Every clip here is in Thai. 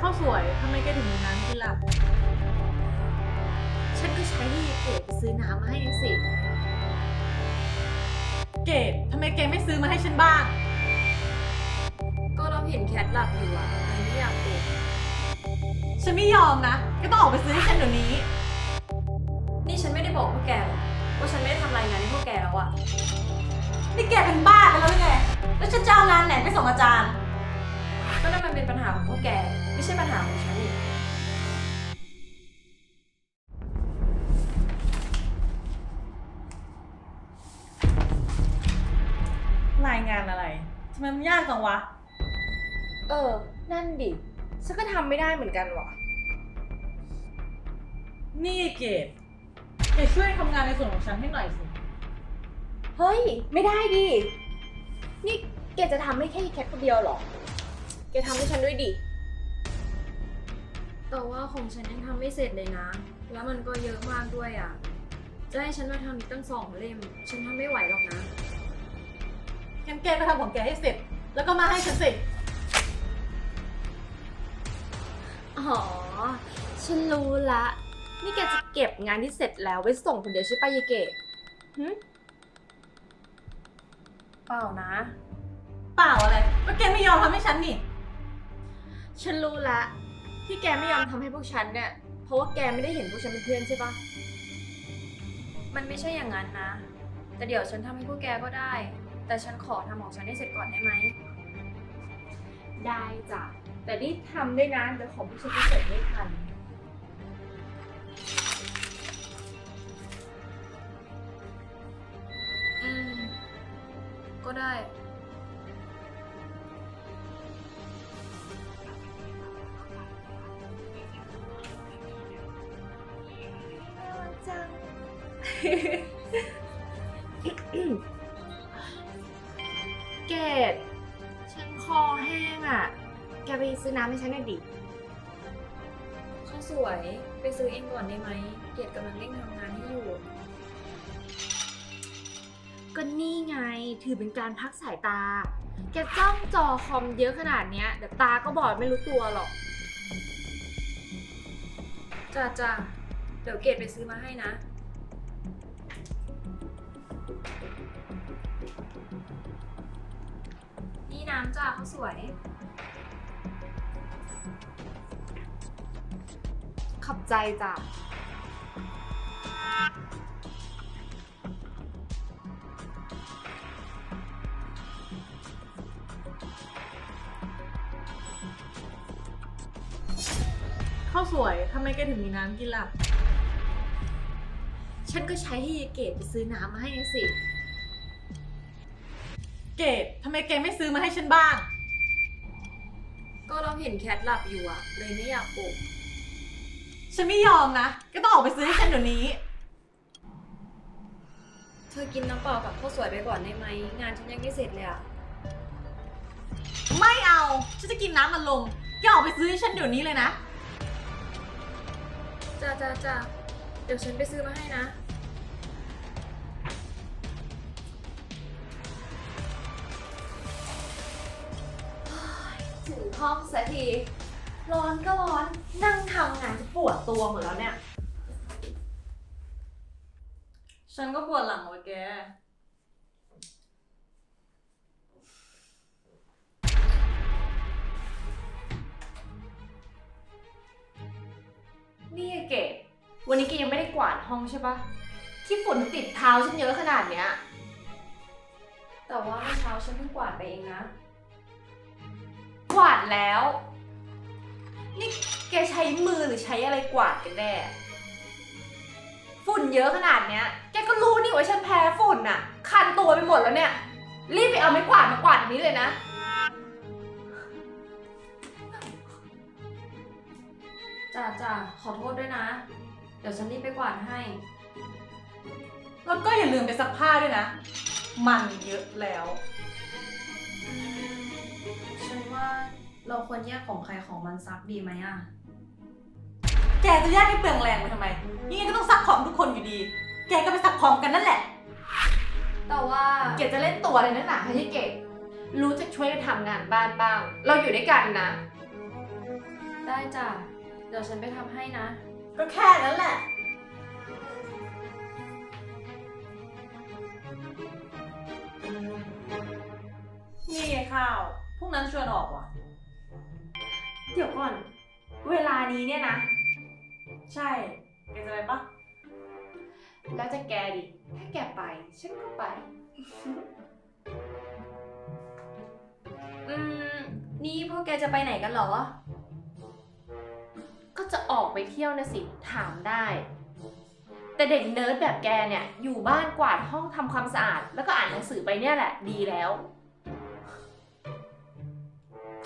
ข้าวสวยทำไมแกถึงมีน้ำกินล่ะ ฉันก็ใช้ที่เกดไปซื้อน้ำมาให้สิ เกดทำไมแกไม่ซื้อมาให้ฉันบ้าง ก็เราเห็นแคทหลับอยู่อะเลยไม่อยากปลุกฉันไม่ยอมนะแก็ต้องออกไปซื้อให้ฉันเดี๋ยวนี้ นี่ฉันไม่ได้บอกพวกแกหรอกว่าฉันไม่ได้ทำรายงานให้พวกแกแล้วอะนี่แกเป็นบ้าไปแล้วหรือไง แล้วฉันจะเอางานไหนไปส่งอาจารย์ก็ นั่นมันเป็นปัญหาของพวกแก ไม่ใช่ปัญหาของฉันนี่รายงานอะไรทำไมมันยากจังวะ เออ นั่นดิ ฉันก็ทำไม่ได้เหมือนกันว่ะนี่เกดแกช่วยทำงานในส่วนของฉันให้หน่อยสิ เฮ้ย ไม่ได้ดิ นี่แกจะทำให้แค่แคทคนเดียวเหรอ แกทำให้ฉันด้วยดิ แต่ว่าของฉันยังทำไม่เสร็จเลยนะ แล้วมันก็เยอะมากด้วยอะจะให้ฉันมาทำอีกตั้งสองเล่ม ฉันทำไม่ไหวหรอกนะ งั้นแกก็ทำของแกให้เสร็จ แล้วก็มาให้ฉันสิ อ๋อ ฉันรู้ละ นี่แกจะเก็บงานที่เสร็จแล้วไว้ส่งคนเดียวใช่ปะยายเกดหึเปล่านะ เปล่าอะไรก็แกไม่ยอมทำให้ฉันนี่ ฉันรู้ละที่แกไม่ยอมทำให้พวกฉันเนี่ย เพราะว่าแกไม่ได้เห็นพวกฉันเป็นเพื่อนใช่ปะมันไม่ใช่อย่างนั้นนะ แต่เดี๋ยวฉันทำให้พวกแกก็ได้ แต่ฉันขอทำของฉันให้เสร็จก่อนได้ไหม ได้จ้ะแต่นี่ทำด้วยนะเดี๋ยวของพวกฉันจะเสร็จไม่ทัน เกดฉันคอแห้งอะ แกไปซื้อน้ำให้ฉันหน่อยดิ ข้าวสวยไปซื้อเองก่อนได้ไหม เกียรติกำลังเร่งทำงานให้อยู่ ก็นี่ไง ถือเป็นการพักสายตา แกจ้องจอคอมเยอะขนาดเนี้ยเดี๋ยวตาก็บอดไม่รู้ตัวหรอก จ้าจ้าเดี๋ยวเกดไปซื้อมาให้นะ นี่น้ำจ้าข้าวสวยขอบใจจ้ะ ข้าวสวยทำไมแกถึงมีน้ำกินล่ะ ฉันก็ใช้ให้ยายเกดไปซื้อน้ำมาให้สิ เกดทำไมแกไม่ซื้อมาให้ฉันบ้าง ก็เราเห็นแคทหลับอยู่อะเลยไม่อยากปลุกฉันไม่ยอมนะ ก็ต้องออกไปซื้อให้ฉันเดี๋ยวนี้ เธอกินน้ำเปล่ากับข้าวสวยไปก่อนได้ไหม งานฉันยังไม่เสร็จเลยอะไม่เอา ฉันจะกินน้ำมันลงแกออกไปซื้อให้ฉันเดี๋ยวนี้เลยนะ จ้าจ้าจ้าเดี๋ยวฉันไปซื้อมาให้นะ ถึงห้องสักที ร้อนก็ร้อน นั่งทำงานจะปวดตัวหมดแล้วเนี่ย ฉันก็ปวดหลังว่ะแก นี่ไอ้เกดวันนี้แกยังไม่ได้กวาดห้องใช่ปะ ที่ฝุ่นติดเท้าฉันเยอะขนาดเนี้ย แต่ว่าเมื่อเช้าฉันเพิ่งกวาดไปเองนะก วาดแล้ว นี่แกใช้มือหรือใช้อะไรกวาดกันแน่ ฝุ่นเยอะขนาดเนี้ย แกก็รู้นี่ว่าฉันแพ้ฝุ่นน่ะ คันตัวไปหมดแล้วเนี่ย รีบไปเอาไม้กวาดมากวาดอันนี้เลยนะจ้าจ้าขอโทษด้วยนะ เดี๋ยวฉันรีบไปกวาดให้ แล้วก็อย่าลืมไปซักผ้าด้วยนะ มันเยอะแล้ว ฉันว่า เราควรแยกของใครของมันซักดีไหมอะแกจะแยกให้เปลืองแรงไปทำไม ยังไงก็ต้องซักของทุกคนอยู่ดี แกก็ไปซักของกันนั่นแหละ แต่ว่าเกดจะเล่นตัวอะไรนักหนาให้เกดรู้จะช่วยกันทำงานบ้านบ้าง เราอยู่ด้วยกันนะ ได้จ้ะ เดี๋ยวฉันไปทำให้นะ ก็แค่นั้นแหละ นี่ไงข้าว พวกนั้นชวนออกว่ะ เดี๋ยวก่อน เวลานี้เนี่ยนะ ใช่ แกจะไปปะแล้วจะแกดิ ถ้าแกไป ฉันก็ไป อืม นี่พวกแกจะไปไหนกันเหรอ ก็จะออกไปเที่ยวนะสิ ถามได้ แต่เด็กเนิร์ดแบบแกเนี่ย อยู่บ้านกวาดห้องทำความสะอาด แล้วก็อ่านหนังสือไปเนี่ยแหละ ดีแล้ว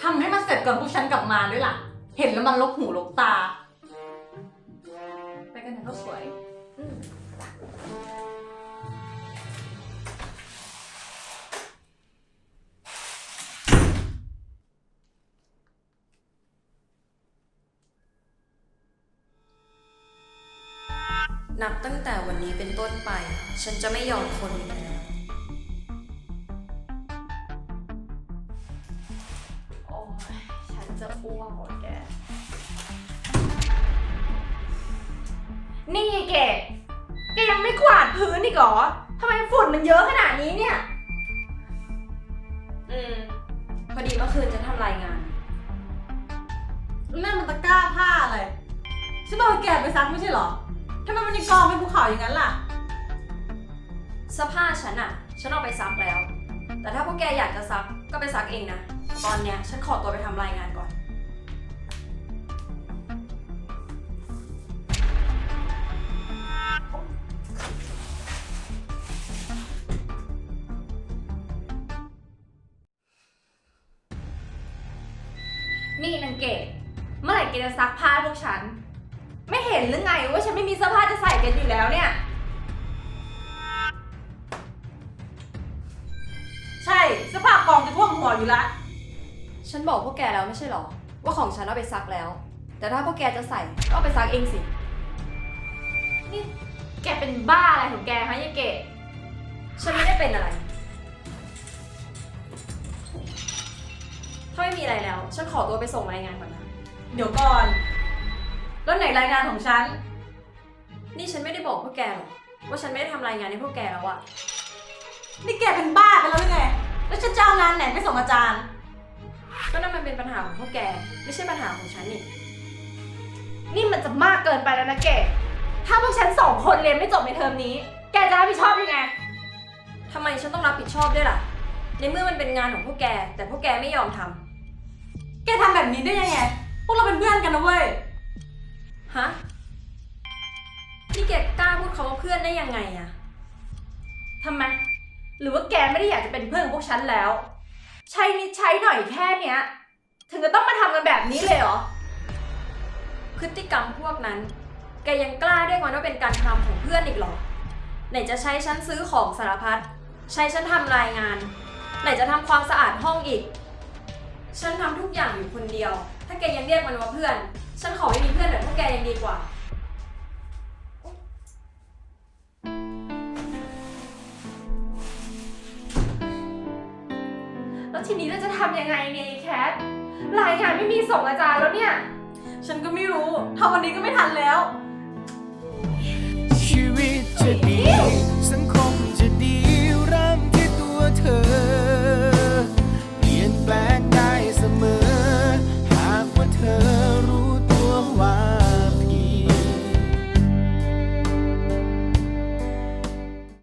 ทำให้มันเสร็จ ก่อนพวกฉันกลับมาด้วยล่ะ เห็นแล้วมันลกหูลกตา ไปกันเถอะเขาสวย นับตั้งแต่วันนี้เป็นต้นไป ฉันจะไม่ยอมคนอีกแล้ว วกหมดแก นี่เกดแกยังไม่กวาดพื้นอีกเหรอทำไมฝุ่นมันเยอะขนาดนี้เนี่ย อืม พอดีเมื่อคืนฉันทำรายงาน นั่นมันตะกร้าผ้าอะไร ฉันบอกให้แกไปซักไม่ใช่เหรอทำไมมันยังกองเป็นภูเขาอย่างนั้นล่ะ เสื้อผ้าฉันอะฉันเอาไปซักแล้ว แต่ถ้าพวกแกอยากจะซักก็ไปซักเองนะ ตอนเนี้ยฉันขอตัวไปทำรายงานก่อน นี่นางเกดเมื่อไหร่แกจะซักผ้าให้พวกฉัน ไม่เห็นหรือไงว่าฉันไม่มีเสื้อผ้าจะใส่กันอยู่แล้วเนี่ย ใช่เสื้อผ้ากองจะท่วมหัวอยู่ละ ฉันบอกพวกแกแล้วไม่ใช่หรอ ว่าของฉันเอาไปซักแล้ว แต่ถ้าพวกแกจะใส่ก็เอาไปซักเองสิ นี่แกเป็นบ้าอะไรของแกฮะยายเกดฉันไม่ได้เป็นอะไร ถ้าไม่มีอะไรแล้ว ฉันขอตัวไปส่งรายงานก่อนนะ เดี๋ยวก่อน แล้วไหนรายงานของฉัน นี่ฉันไม่ได้บอกพวกแกหรอกว่าฉันไม่ได้ทำรายงานให้พวกแกแล้วอะนี่แกเป็นบ้าไปแล้วหรือไง แล้วฉันจะเอางานไหนไปส่งอาจารย์ ก็นั่นมันเป็นปัญหาของพวกแก ไม่ใช่ปัญหาของฉันนี่ นี่มันจะมากเกินไปแล้วนะเกดถ้าพวกฉันสองคนเรียนไม่จบในเทอมนี้ แกจะรับผิดชอบยังไง ทำไมฉันต้องรับผิดชอบด้วยล่ะ ในเมื่อมันเป็นงานของพวกแก แต่พวกแกไม่ยอมทำแกทำแบบนี้ได้ยังไง พวกเราเป็นเพื่อนกันนะเว้ย ฮะนี่แกกล้าพูดคำว่าเพื่อนได้ยังไงอะทำไม หรือว่าแกไม่ได้อยากจะเป็นเพื่อนของพวกฉันแล้ว ใช้นิดใช้หน่อยแค่เนี้ย ถึงจะต้องมาทำกันแบบนี้เลยเหรอ พฤติกรรมพวกนั้น แกยังกล้าเรียกมันว่าเป็นการทำของเพื่อนอีกเหรอ ไหนจะใช้ฉันซื้อของสารพัด ใช้ฉันทำรายงาน ไหนจะทำความสะอาดห้องอีก ฉันทำทุกอย่างอยู่คนเดียว ถ้าแกยังเรียกมันว่าเพื่อน ฉันขอไม่มีเพื่อนแบบพวกแกยังดีกว่า แล้วทีนี้เราจะทำยังไงเนี่ยแคท รายงานไม่มีส่งอาจารย์แล้วเนี่ย ฉันก็ไม่รู้ถ้าวันนี้ก็ไม่ทันแล้ว